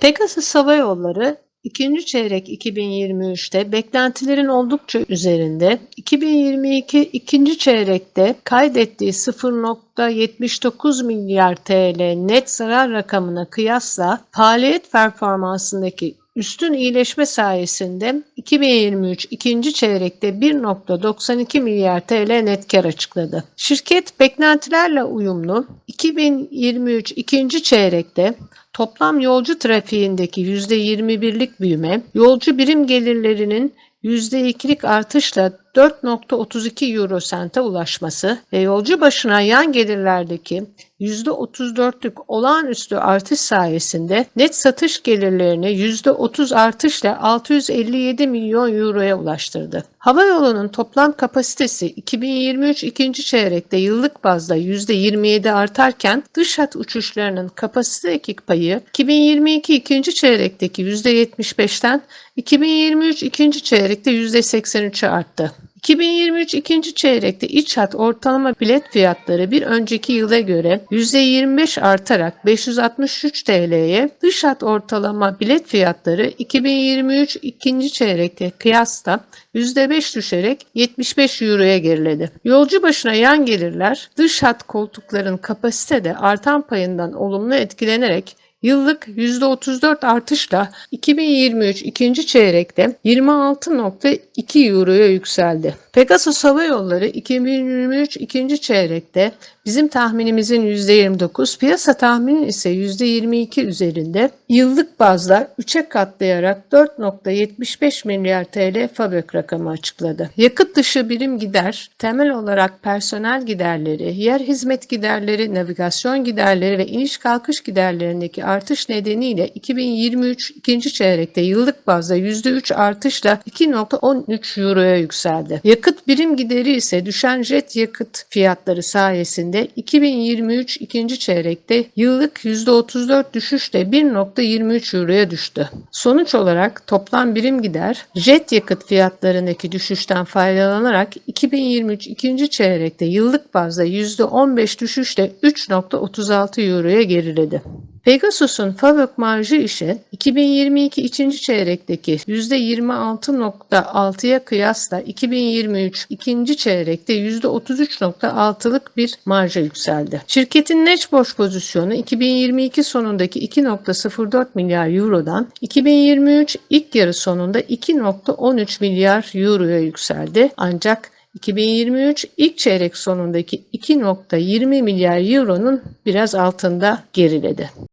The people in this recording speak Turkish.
Pegasus Hava Yolları ikinci çeyrek 2023'te beklentilerin oldukça üzerinde, 2022 ikinci çeyrekte kaydettiği 0.79 milyar TL net zarar rakamına kıyasla faaliyet performansındaki üstün iyileşme sayesinde 2023 ikinci çeyrekte 1.92 milyar TL net kar açıkladı. Şirket beklentilerle uyumlu 2023 ikinci çeyrekte toplam yolcu trafiğindeki %21'lik büyüme, yolcu birim gelirlerinin %2'lik artışla 4.32 euro sente ulaşması ve yolcu başına yan gelirlerdeki %34'lük olağanüstü artış sayesinde net satış gelirlerini %30 artışla 657 milyon euroya ulaştırdı. Hava yolunun toplam kapasitesi 2023 ikinci çeyrekte yıllık bazda %27 artarken dış hat uçuşlarının kapasitedeki payı 2022 ikinci çeyrekteki %75'ten 2023 ikinci çeyrekte %83'e arttı. 2023 ikinci çeyrekte iç hat ortalama bilet fiyatları bir önceki yıla göre %25 artarak 563 TL'ye, dış hat ortalama bilet fiyatları 2023 ikinci çeyrekte kıyasla %5 düşerek 75 Euro'ya geriledi. Yolcu başına yan gelirler dış hat koltukların kapasitede artan payından olumlu etkilenerek Yıllık %34 artışla 2023 ikinci çeyrekte 26.2 Euro'ya yükseldi. Pegasus Hava Yolları 2023 ikinci çeyrekte bizim tahminimizin %29, piyasa tahminin ise %22 üzerinde yıllık bazda 3'e katlayarak 4.75 milyar TL FABÖK rakamı açıkladı. Yakıt dışı birim gider, temel olarak personel giderleri, yer hizmet giderleri, navigasyon giderleri ve iniş kalkış giderlerindeki artış nedeniyle 2023 ikinci çeyrekte yıllık bazda %3 artışla 2.13 Euro'ya yükseldi. Yakıt birim gideri ise düşen jet yakıt fiyatları sayesinde 2023 ikinci çeyrekte yıllık %34 düşüşle 1.23 Euro'ya düştü. Sonuç olarak toplam birim gider jet yakıt fiyatlarındaki düşüşten faydalanarak 2023 ikinci çeyrekte yıllık bazda %15 düşüşle 3.36 Euro'ya geriledi. Pegasus'un FAVÖK marjı ise 2022 ikinci çeyrekteki %26.6'ya kıyasla 2023 ikinci çeyrekte %33.6'lık bir marja yükseldi. Şirketin net borç pozisyonu 2022 sonundaki 2.04 milyar eurodan 2023 ilk yarı sonunda 2.13 milyar euroya yükseldi. Ancak 2023 ilk çeyrek sonundaki 2.20 milyar euronun biraz altında geriledi.